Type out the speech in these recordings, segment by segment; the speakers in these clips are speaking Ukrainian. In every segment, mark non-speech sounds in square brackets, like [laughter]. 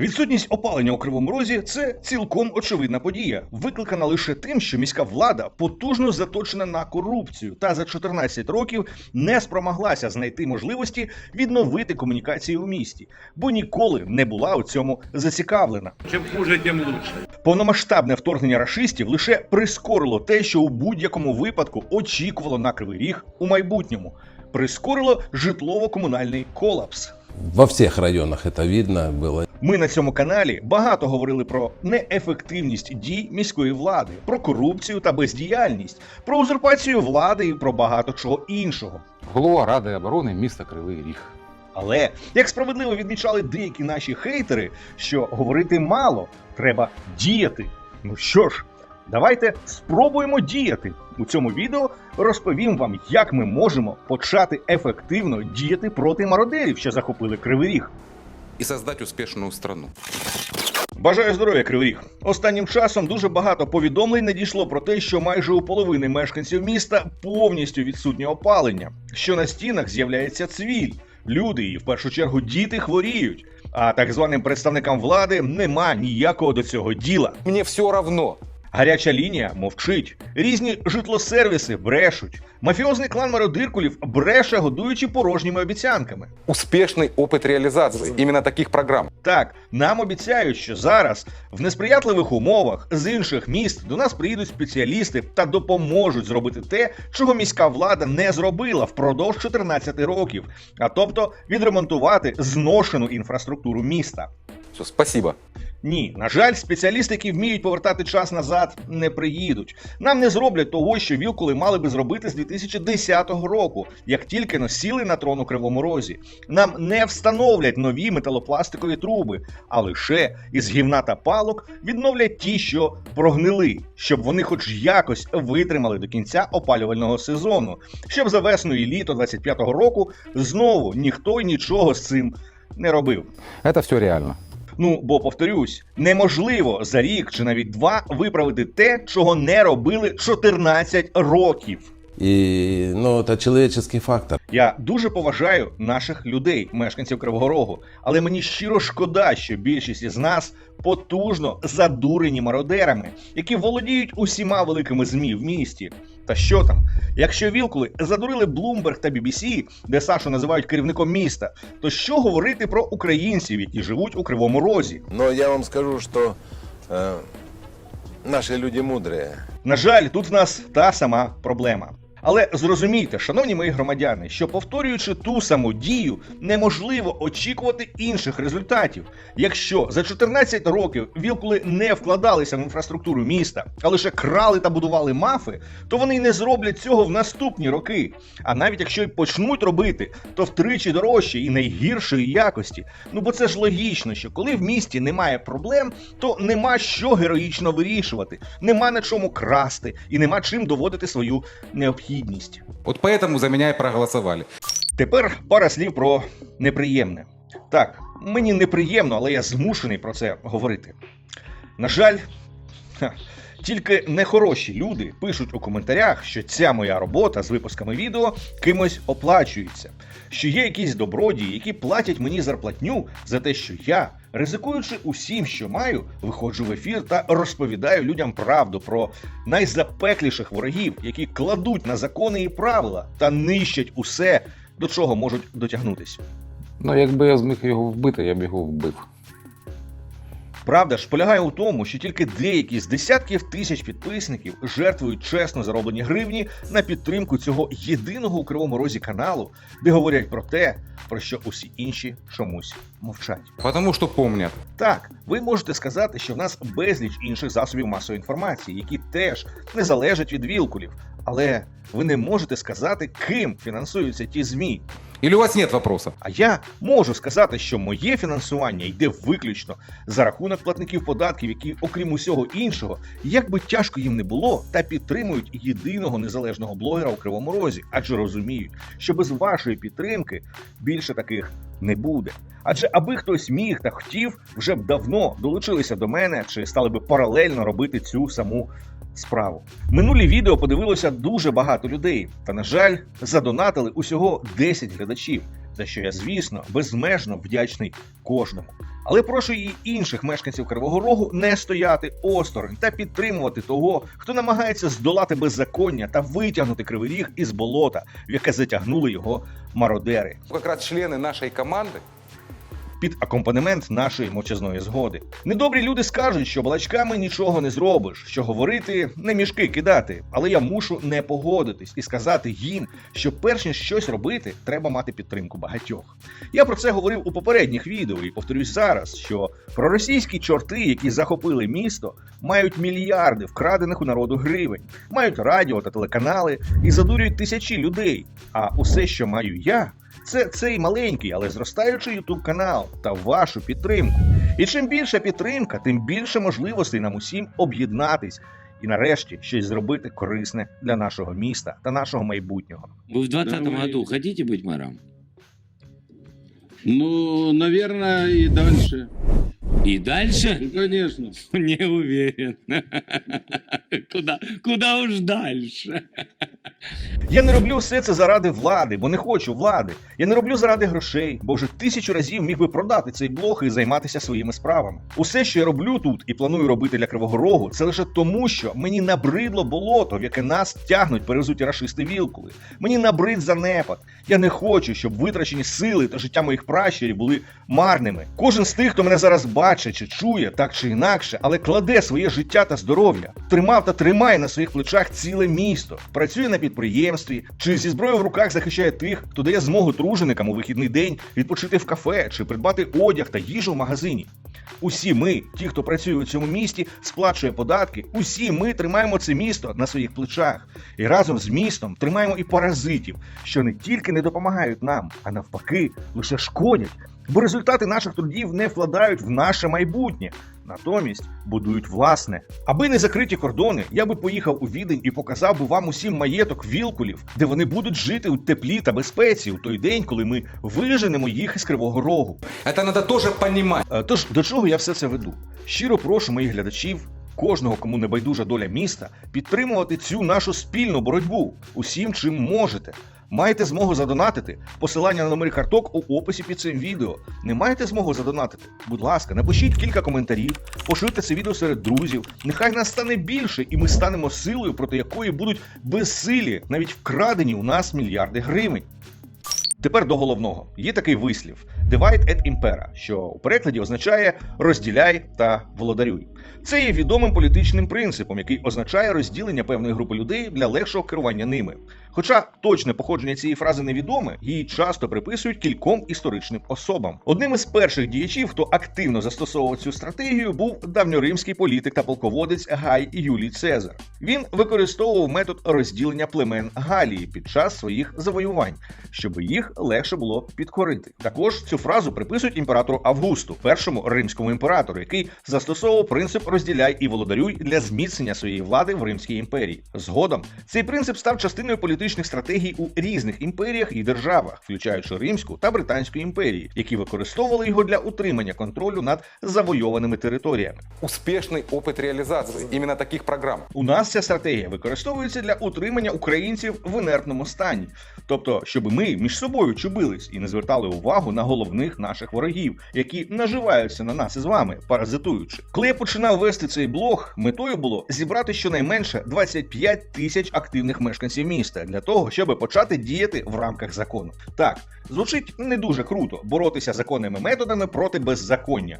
Відсутність опалення у Кривому Розі це цілком очевидна подія, викликана лише тим, що міська влада потужно заточена на корупцію та за 14 років не спромоглася знайти можливості відновити комунікації у місті, бо ніколи не була у цьому зацікавлена. Чем хуже, тем лучше. Повномасштабне вторгнення рашистів лише прискорило те, що у будь-якому випадку очікувало на кривий ріг у майбутньому. Прискорило житлово-комунальний колапс. Во всех районах это видно было. Ми на цьому каналі багато говорили про неефективність дій міської влади, про корупцію та бездіяльність, про узурпацію влади і про багато чого іншого. Голова Ради оборони міста Кривий Ріг. Але як справедливо відмічали деякі наші хейтери, що говорити мало, треба діяти. Ну що ж, давайте спробуємо діяти. У цьому відео розповім вам, як ми можемо почати ефективно діяти проти мародерів, що захопили Кривий Ріг. И создать успешную страну. Бажаю здоров'я, Кривий Ріг. Останнім часом дуже багато повідомлень надійшло про те, що майже у половини мешканців міста повністю відсутнє опалення, що на стінах з'являється цвіль. Люди і в першу чергу діти хворіють. А так званим представникам влади нема ніякого до цього діла. Мені все равно. Гаряча лінія мовчить. Різні житлосервіси брешуть. Мафіозний клан мародиркулів бреше, годуючи порожніми обіцянками. Успешный опыт реализации именно таких программ. Так, нам обіцяють, що зараз в несприятливих умовах з інших міст до нас приїдуть спеціалісти та допоможуть зробити те, чого міська влада не зробила впродовж 14 років, а тобто відремонтувати зношену інфраструктуру міста. Все, спасибо. Ні, на жаль, спеціалісти, які вміють повертати час назад, не приїдуть. Нам не зроблять того, що вілкули мали би зробити з 2010 року, як тільки носіли на трон у Кривому Розі. Нам не встановлять нові металопластикові труби, а лише із гівна та палок відновлять ті, що прогнили, щоб вони хоч якось витримали до кінця опалювального сезону, щоб за весну і літо 25-го року знову ніхто й нічого з цим не робив. Это все реально. Ну, бо повторюсь, неможливо за рік чи навіть два виправити те, чого не робили 14 років. И, ну, это человеческий фактор. Я дуже поважаю наших людей, мешканців Кривого Рогу, але мені щиро шкода, що більшість із нас потужно задурені мародерами, які володіють усіма великими змі в місті. Та що там? Якщо вілкули задурили Блумберг та BBC, де Сашу називають керівником міста, то що говорити про українців, які живуть у Кривому Розі? Ну я вам скажу, що е, наші люди мудрі. На жаль, тут в нас та сама проблема. Але зрозумійте, шановні мої громадяни, що повторюючи ту саму дію, неможливо очікувати інших результатів. Якщо за 14 років вілкули не вкладалися в інфраструктуру міста, а лише крали та будували мафи, то вони не зроблять цього в наступні роки. А навіть якщо й почнуть робити, то втричі дорожче і найгіршої якості. Ну бо це ж логічно, що коли в місті немає проблем, то нема що героїчно вирішувати, нема на чому красти і нема чим доводити свою необхідність. Вот поэтому за меня и проголосовали. Тепер пара слів про неприємне. Так, мені неприємно, але я змушений про це говорити. На жаль, ха, тільки нехороші люди пишуть у коментарях, що ця моя робота з випусками відео кимось оплачується, що є якісь добродії, які платять мені зарплатню за те, що я, ризикуючи усім, що маю, виходжу в ефір та розповідаю людям правду про найзапекліших ворогів, які кладуть на закони і правила та нищать усе, до чого можуть дотягнутися. Ну, якби я зміг його вбити, я б його вбив. Правда ж полягає у тому, що тільки деякі з десятків тисяч підписників жертвують чесно зароблені гривні на підтримку цього єдиного у кривому розі каналу, де говорять про те, про що усі інші чомусь мовчать. Потому что помнят. Так, ви можете сказати, що в нас безліч інших засобів масової інформації, які теж не залежать від вілкулів, але ви не можете сказати, ким фінансуються ті змі. Или у вас нет вопросов? А я можу сказати, що моє фінансування йде виключно за рахунок платників податків, які, окрім усього іншого, як би тяжко їм не було, та підтримують єдиного незалежного блогера у Кривому Розі, адже розуміють, що без вашої підтримки більше таких не буде. Адже аби хтось міг та хотів, вже б давно долучилися до мене чи стали би паралельно робити цю саму справу. Минулі відео подивилося дуже багато людей, та на жаль, задонатили усього 10 глядачів, за що я, звісно, безмежно вдячний кожному. Але прошу і інших мешканців Кривого Рогу не стояти осторонь та підтримувати того, хто намагається здолати беззаконня та витягнути кривий ріг із болота, в яке затягнули його мародери. Как раз члены нашей команды під акомпанемент нашої мовчазної згоди. Недобрі люди скажуть, що балачками нічого не зробиш, що говорити не мішки кидати. Але я мушу не погодитись і сказати їм, що перш ніж щось робити, треба мати підтримку багатьох. Я про це говорив у попередніх відео і повторюсь зараз, що проросійські чорти, які захопили місто, мають мільярди вкрадених у народу гривень, мають радіо та телеканали і задурюють тисячі людей. А усе, що маю я, це цей маленький, але зростаючий ютуб канал та вашу підтримку. І чим більша підтримка, тим більше можливостей нам усім об'єднатись і нарешті щось зробити корисне для нашого міста та нашого майбутнього. Вы в 2020 Давай. году хотите быть мэром? Ну, наверное, и дальше. И дальше? Ну, конечно. [laughs] Не уверен. [laughs] Куда, куда уж дальше? Я не роблю все це заради влади, бо не хочу влади. Я не роблю заради грошей, бо вже тисячу разів міг би продати цей блог і займатися своїми справами. Усе, що я роблю тут і планую робити для Кривого Рогу, це лише тому, що мені набридло болото, в яке нас тягнуть перезуті рашисти вілкули. Мені набрид занепад. Я не хочу, щоб витрачені сили та життя моїх пращурів були марними. Кожен з тих, хто мене зараз бачить чи чує, так чи інакше, але кладе своє життя та здоров'я, тримав та тримає на своїх плечах ціле місто, працює на підприємстві, чи зі зброєю в руках захищає тих, хто дає змогу труженикам у вихідний день відпочити в кафе чи придбати одяг та їжу в магазині. Усі ми, ті, хто працює у цьому місті, сплачує податки. Усі ми тримаємо це місто на своїх плечах. І разом з містом тримаємо і паразитів, що не тільки не допомагають нам, а навпаки, лише шкодять. Бо результати наших трудів не вкладають в наше майбутнє, натомість будують власне. Аби не закриті кордони, я би поїхав у Відень і показав би вам усім маєток вілкулів, де вони будуть жити у теплі та безпеці у той день, коли ми виженемо їх із кривого рогу. это надо тоже понимать. Е, Тож до чого я все це веду? Щиро прошу моїх глядачів, кожного, кому не байдужа доля міста, підтримувати цю нашу спільну боротьбу усім, чим можете. Маєте змогу задонатити. Посилання на номери карток у описі під цим відео. Не маєте змогу задонатити? Будь ласка, напишіть кілька коментарів, поширте це відео серед друзів. Нехай нас стане більше, і ми станемо силою, проти якої будуть безсилі, навіть вкрадені у нас мільярди гривень. Тепер до головного. Є такий вислів Divide et impera, що у перекладі означає розділяй та володарюй. Це є відомим політичним принципом, який означає розділення певної групи людей для легшого керування ними. Хоча точне походження цієї фрази невідоме, її часто приписують кільком історичним особам. Одним із перших діячів, хто активно застосовував цю стратегію, був давньоримський політик та полководець Гай Юлій Цезар. Він використовував метод розділення племен Галії під час своїх завоювань, щоб їх легше було підкорити. Також цю фразу приписують імператору Августу, першому римському імператору, який застосовував принцип розділяй і володарюй для зміцнення своєї влади в Римській імперії. Згодом цей принцип став частиною політичних стратегій у різних імперіях і державах, включаючи Римську та Британську імперії, які використовували його для утримання контролю над завойованими територіями. Успешный опыт реализации именно таких программ. У нас ця стратегія використовується для утримання українців в інертному стані, тобто, щоб ми між собою чубились і не звертали увагу на головних наших ворогів, які наживаються на нас із вами, паразитуючи. Коли я починав вести цей блог, метою було зібрати щонайменше 25 тисяч активних мешканців міста для того, щоб почати діяти в рамках закону. Так, звучить не дуже круто боротися законними методами проти беззаконня.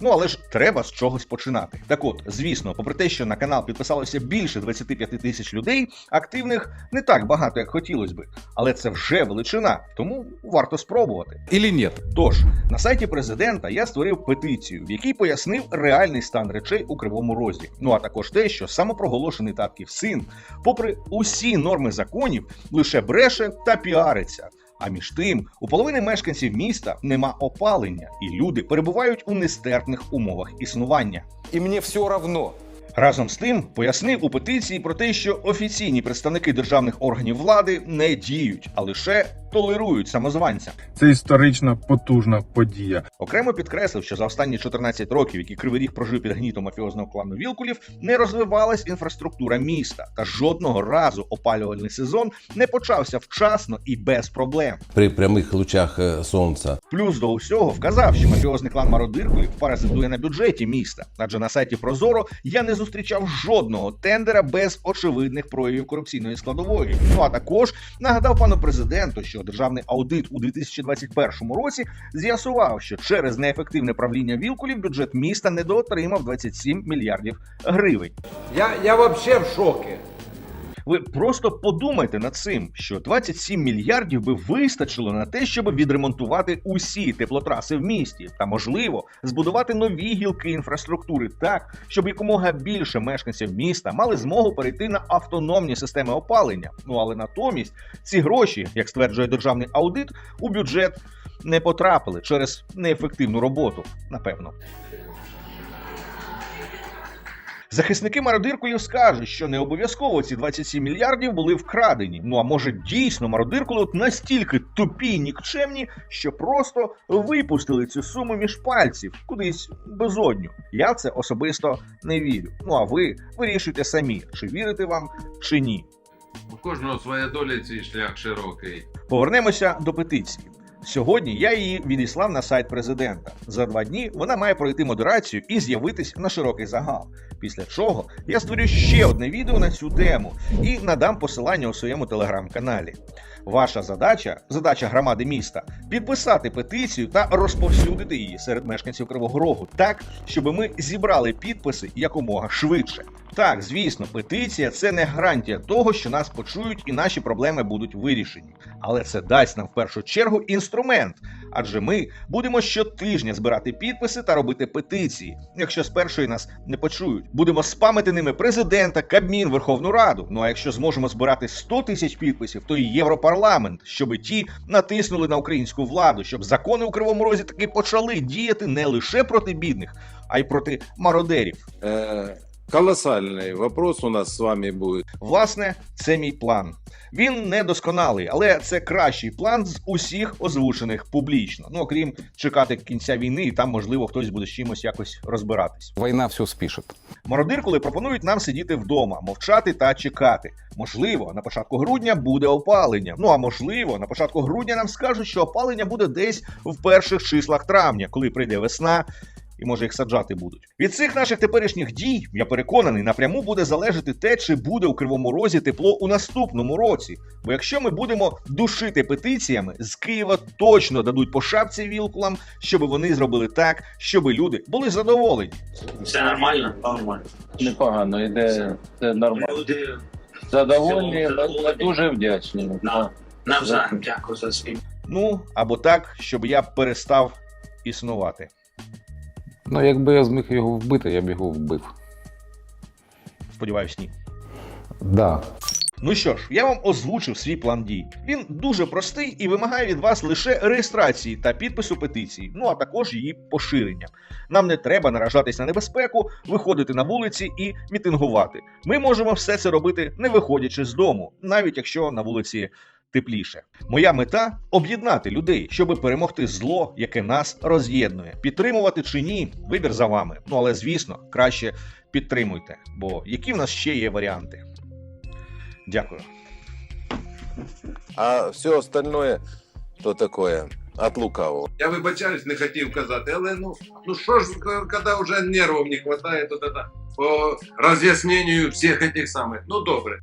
Ну але ж треба з чогось починати. Так от, звісно, попри те, що на канал підписалося більше 25 тисяч людей, активних не так багато, як хотілося би, але це вже величина, тому варто спробувати. Или нет? Тож на сайті президента я створив петицію, в якій пояснив реальний стан речей у кривому розі. Ну а також те, що самопроголошений татків син, попри усі норми законів, лише бреше та піариться. А між тим, у половини мешканців міста нема опалення, і люди перебувають у нестерпних умовах існування. І мені все равно. Разом з тим пояснив у петиції про те, що офіційні представники державних органів влади не діють, а лише толерують самозванця. Це історична потужна подія. Окремо підкреслив, що за останні 14 років, які Кривий Ріг прожив під гнітом мафіозного клану Вілкулів, не розвивалась інфраструктура міста, та жодного разу опалювальний сезон не почався вчасно і без проблем. При прямых лучах э, солнца Плюс до усього вказав, що мафіозний клан Мародиркулів паразитує на бюджеті міста, адже на сайті Прозоро я не зустрічав жодного тендера без очевидних проявів корупційної складової. Ну а також нагадав пану президенту, що державний аудит у 2021 році з'ясував, що через неефективне правління Вілкулів бюджет міста недоотримав 27 мільярдів гривень. Я, я взагалі в шоке. Ви просто подумайте над цим, що 27 мільярдів би вистачило на те, щоб відремонтувати усі теплотраси в місті, та можливо збудувати нові гілки інфраструктури так, щоб якомога більше мешканців міста мали змогу перейти на автономні системи опалення. Ну але натомість ці гроші, як стверджує державний аудит, у бюджет не потрапили через неефективну роботу, напевно. Захисники мародиркулів скажуть, що не обов'язково ці 27 мільярдів були вкрадені. Ну а може дійсно мародиркули настільки тупі й нікчемні, що просто випустили цю суму між пальців кудись безодню. Я в це особисто не вірю. Ну а ви вирішуйте самі, чи вірити вам, чи ні. У кожного своя доля, цей шлях широкий. Повернемося до петиції. Сьогодні я її відіслав на сайт президента. За два дні вона має пройти модерацію і з'явитись на широкий загал. Після чого я створю ще одне відео на цю тему і надам посилання у своєму телеграм-каналі. Ваша задача, задача громади міста, підписати петицію та розповсюдити її серед мешканців Кривого Рогу так, щоб ми зібрали підписи якомога швидше. Так, звісно, петиція це не гарантія того, що нас почують і наші проблеми будуть вирішені. Але це дасть нам в першу чергу інструмент, адже ми будемо щотижня збирати підписи та робити петиції. Якщо з першої нас не почують, будемо спамити ними президента, Кабмін, Верховну Раду. Ну а якщо зможемо збирати 100 тисяч підписів, то і Європарламент, щоб ті натиснули на українську владу, щоб закони у Кривому Розі таки почали діяти не лише проти бідних, а й проти мародерів. Э, колоссальный вопрос у нас с вами будет. Власне, це мій план. Він не досконалий, але це кращий план з усіх озвучених публічно. Ну окрім чекати кінця війни, і там можливо хтось буде з чимось якось розбиратись. Война все спишет. Мародиркули пропонують нам сидіти вдома, мовчати та чекати. Можливо, на початку грудня буде опалення. Ну а можливо, на початку грудня нам скажуть, що опалення буде десь в перших числах травня, коли прийде весна. І може їх саджати будуть. Від цих наших теперішніх дій, я переконаний, напряму буде залежати те, чи буде у Кривому Розі тепло у наступному році. Бо якщо ми будемо душити петиціями, з Києва точно дадуть по шапці вілкулам, щоб вони зробили так, щоб люди були задоволені. Все нормально? Нормально. Непогано, йде це нормально. Люди Задоволені, ми дуже вдячні. на, навзаєм дякую за свій. Ну або так, щоб я перестав існувати. Ну, якби я зміг його вбити, я б його вбив. Сподіваюсь, ні. Да. Ну що ж, я вам озвучив свій план дій. Він дуже простий і вимагає від вас лише реєстрації та підпису петиції, ну а також її поширення. Нам не треба наражатись на небезпеку, виходити на вулиці і мітингувати. Ми можемо все це робити не виходячи з дому, навіть якщо на вулиці тепліше. Моя мета об'єднати людей, щоб перемогти зло, яке нас роз'єднує. Підтримувати чи ні, вибір за вами. Ну але звісно, краще підтримуйте, бо які в нас ще є варіанти. Дякую. А все остальное, то такое, от лукавого. Я вибачаюсь, не хотів казати, але ну, ну що ж, коли вже нервів не вистачає, то це по роз'ясненню всіх цих самих. Ну добре.